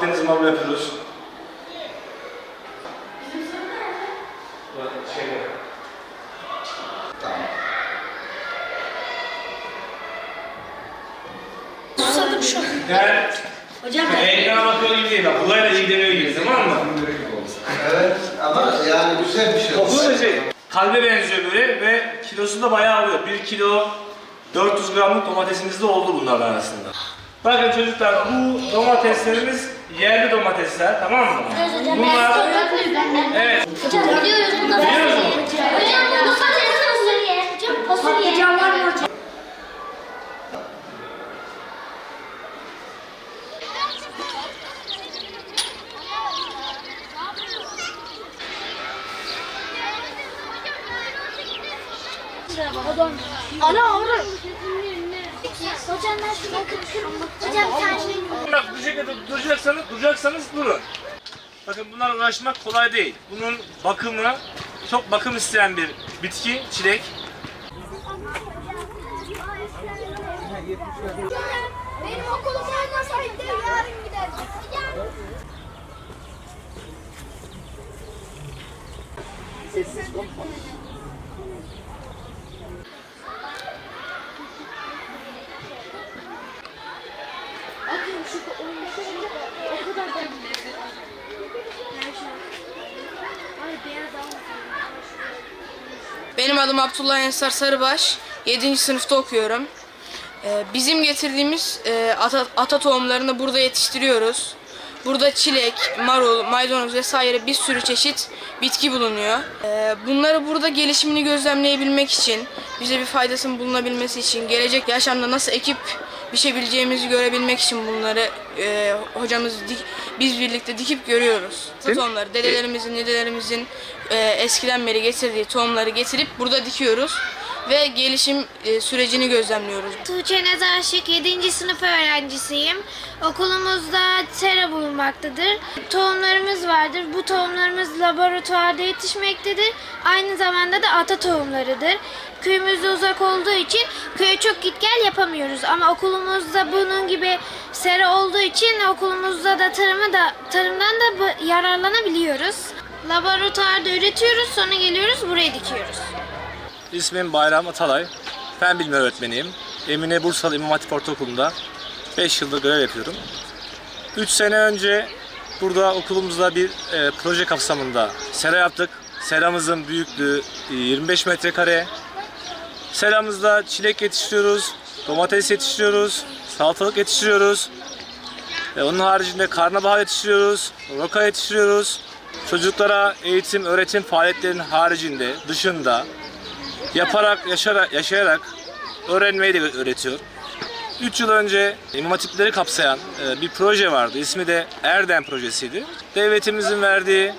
Deniz mavi yapıyoruz. Şeyde. Susadım şu. Yani Hocam ekrana bakıyor gibi değil bak. Olayla ilgileniyor gibi tamam mı? Evet ama yani güzel bir şey Kokulu da şey. Kalbe benziyor böyle ve kilosu da bayağı alıyor. 1 kilo 400 gramlık domatesimiz de oldu bunlardan arasında. Bakın çocuklar bu domateslerimiz yerli domatesler tamam mı? Bunlar evet Hocam biliyoruz bu da mu? Hocam bu fasulye. Hocam fasulye. Hocam var mı hocam? Ana orada. Hocam ben şuna kırkırım. Hocam sen Bak bu şekilde duracaksanız, duracaksanız durun. Bakın bunlarla uğraşmak kolay değil. Bunun bakımı çok bakım isteyen bir bitki, çilek. Benim okulum olmasaydı yarın giderdim. Benim adım Abdullah Ensar Sarıbaş. 7. sınıfta okuyorum. Ee, Bizim getirdiğimiz e, ata, ata tohumlarını burada yetiştiriyoruz. Burada çilek, marul, maydanoz vesaire bir sürü çeşit bitki bulunuyor. Ee, Bunları burada gelişimini gözlemleyebilmek için, bize bir faydasının bulunabilmesi için, gelecek yaşamda nasıl ekip biçebileceğimizi görebilmek için bunları e, hocamız dik- biz birlikte dikip görüyoruz. Tohumları dedelerimizin, dedelerimizin e, eskiden beri getirdiği tohumları getirip burada dikiyoruz ve gelişim e, sürecini gözlemliyoruz. Tuğçe Nez Aşık 7. sınıf öğrencisiyim. Okulumuzda sera bulunmaktadır. Tohumlarımız vardır. Bu tohumlarımız laboratuvarda yetişmektedir. Aynı zamanda da ata tohumlarıdır. Köyümüzde uzak olduğu için köye çok git gel yapamıyoruz. Ama okulumuzda bunun gibi sera olduğu için okulumuzda da tarımı da tarımdan da yararlanabiliyoruz. Laboratuvarda üretiyoruz, sonra geliyoruz buraya dikiyoruz. İsmim Bayram Atalay. Fen bilimi öğretmeniyim. Emine Bursalı İmam Hatip Ortaokulu'nda 5 yıldır görev yapıyorum. 3 sene önce burada okulumuzda bir e, proje kapsamında sera yaptık. Seramızın büyüklüğü e, 25 metrekare. Seramızda çilek yetiştiriyoruz, domates yetiştiriyoruz, salatalık yetiştiriyoruz. E, onun haricinde karnabahar yetiştiriyoruz, roka yetiştiriyoruz. Çocuklara eğitim, öğretim faaliyetlerinin haricinde, dışında yaparak, yaşayarak, yaşayarak öğrenmeyi de öğretiyor. 3 yıl önce imam hatipleri kapsayan e, bir proje vardı. İsmi de Erdem Projesi'ydi. Devletimizin verdiği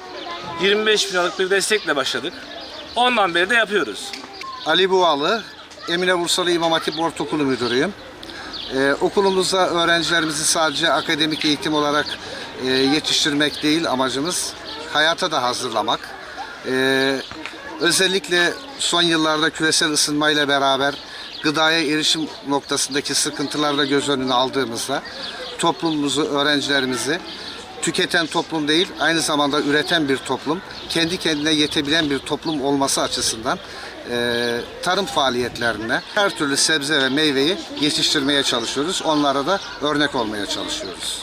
25 bin liralık bir destekle başladık. Ondan beri de yapıyoruz. Ali Buğalı, Emine Bursalı İmam Hatip Ortaokulu Müdürüyüm. Ee, okulumuzda öğrencilerimizi sadece akademik eğitim olarak e, yetiştirmek değil amacımız, hayata da hazırlamak. Ee, özellikle son yıllarda küresel ısınmayla beraber gıdaya erişim noktasındaki sıkıntıları da göz önüne aldığımızda toplumumuzu, öğrencilerimizi tüketen toplum değil, aynı zamanda üreten bir toplum, kendi kendine yetebilen bir toplum olması açısından e, tarım faaliyetlerine her türlü sebze ve meyveyi yetiştirmeye çalışıyoruz. Onlara da örnek olmaya çalışıyoruz.